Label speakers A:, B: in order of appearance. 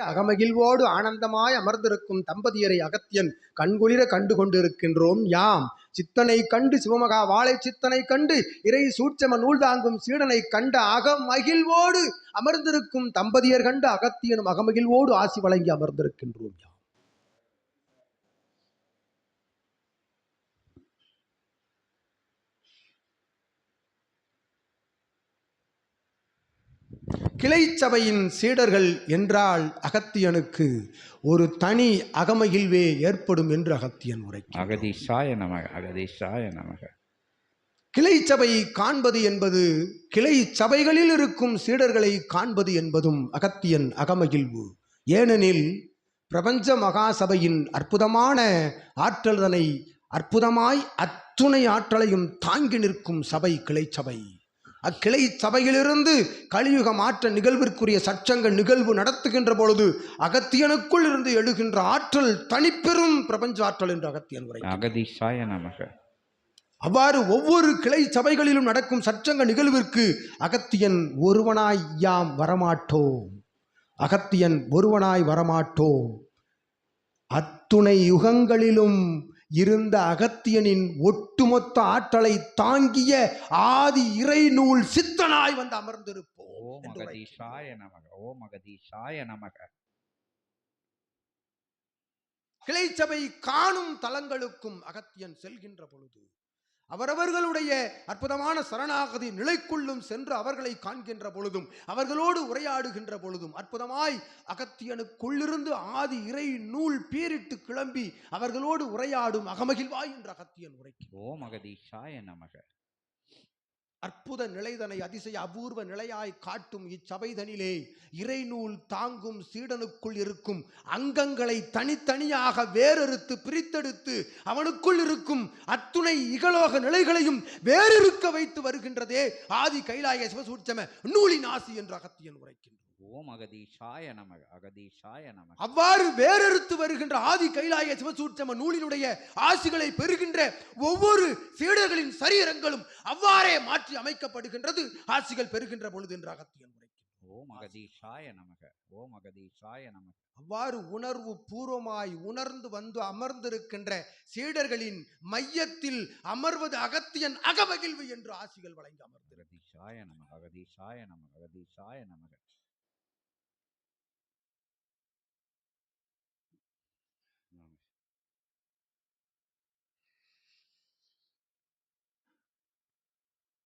A: அகமகிழ்வோடு ஆனந்தமாய் அமர்ந்திருக்கும் தம்பதியரை அகத்தியன் கண்குளிர கண்டு கொண்டிருக்கின்றோம் யாம். சித்தனை கண்டு சிவமகா வாழை சித்தனை கண்டு இறை சூட்சம நூல் தாங்கும் சீடனை கண்ட அகமகிழ்வோடு அமர்ந்திருக்கும் தம்பதியர் கண்டு அகத்தியனும் அகமகிழ்வோடு ஆசி வழங்கி அமர்ந்திருக்கின்றோம். யாம். கிளைச்சபையின் சீடர்கள் என்றால் அகத்தியனுக்கு ஒரு தனி அகமகிழ்வே ஏற்படும் என்று அகத்தியன் உரைக்கிறார்
B: அகதீஷாய நமக அகதீஷாய நமக.
A: கிளைச்சபை காண்பது என்பது கிளை சபைகளில் இருக்கும் சீடர்களை காண்பது என்பதும் அகத்தியன் அகமகிழ்வு. ஏனெனில் பிரபஞ்ச மகாசபையின் அற்புதமான ஆற்றல்தனை அற்புதமாய் அத்துணை ஆற்றலையும் தாங்கி நிற்கும் சபை கிளைச்சபை. அக்கிளை சபையிலிருந்து கலியுக மாற்ற நிகழ்விற்குரிய சச்சங்க நிகழ்வு நடத்துகின்ற பொழுது அகத்தியனுக்குள் இருந்து எழுகின்ற ஆற்றல் தனிப்பெரும் பிரபஞ்ச ஆற்றல் என்று அகத்தியன் உரை
B: அகதீஷாய நமக.
A: அவ்வாறு ஒவ்வொரு கிளை சபைகளிலும் நடக்கும் சச்சங்க நிகழ்விற்கு அகத்தியன் ஒருவனாய் யாம் வரமாட்டோம். அகத்தியன் ஒருவனாய் வரமாட்டோம். அத்துணை யுகங்களிலும் இருந்த அகத்தியனின் ஒட்டுமொத்த ஆற்றலை தாங்கிய ஆதி இறை நூல் சித்தனாய் வந்து அமர்ந்திருப்போம் உரைக்கிறார்.
B: அகதீஷாய நமக ஓம் அகதீஷாய நமக
A: கிளைச்சபை காணும் தலங்களுக்கும் அகத்தியன் செல்கின்ற பொழுது அவரவர்களுடைய அற்புதமான சரணாகதி நிலைக்குள்ளும் சென்று அவர்களை காண்கின்ற பொழுதும் அவர்களோடு உரையாடுகின்ற பொழுதும் அற்புதமாய் அகத்தியனுக்குள்ளிருந்து ஆதி இறை நூல் பீரிட்டு கிளம்பி அவர்களோடு உரையாடும் அகமகிழ்வாய் என்று அகத்தியன் உரைக்கும்
B: ஓம் அகதீஷாய நமக.
A: அற்புத நிலைதனை அதிசய அபூர்வ நிலையாய் காட்டும் இச்சபைதனிலே இறைநூல் தாங்கும் சீடனுக்குள் இருக்கும் அங்கங்களை தனித்தனியாக வேறறுத்து பிரித்தெடுத்து அவனுக்குள் இருக்கும் அத்துணை இகலோக நிலைகளையும் வேறிருக்க வைத்து வருகின்றதே ஆதி கைலாய சிவசூட்சம நூலின் ஆசி என்று அகத்தியன் உரைக்கின்றான்.
B: ஓம் அகதீஷாய நமக அகதீஷாய நமக
A: அவ்வாறு வேறறுத்து வருகின்ற ஆதி கைலாய சிவசூட்சம நூலினுடைய ஆசிகளை பெறுகின்ற ஒவ்வொரு சீடர்களின் சரீரங்களும் அவ்வாறே மாற்றி அமைக்கப்படுகின்றது. ஆசிகள் பெறுகின்ற பொழுது என்று அகத்தியன் உரைக்கின்றான்
B: ஓம் அகதீஷாய நமக ஓம் அகதீஷாய நமக
A: அவ்வாறு உணர்வு பூர்வமாய் உணர்ந்து வந்து அமர்ந்திருக்கின்ற சீடர்களின் மையத்தில் அமர்வது அகத்தியன் அகமகிழ்வு என்று ஆசிகள் வழங்கி அமர்ந்திருக்கிறார்
B: அகதீஷாய நமக அகதீஷாய நமக அகதீஷாய நமக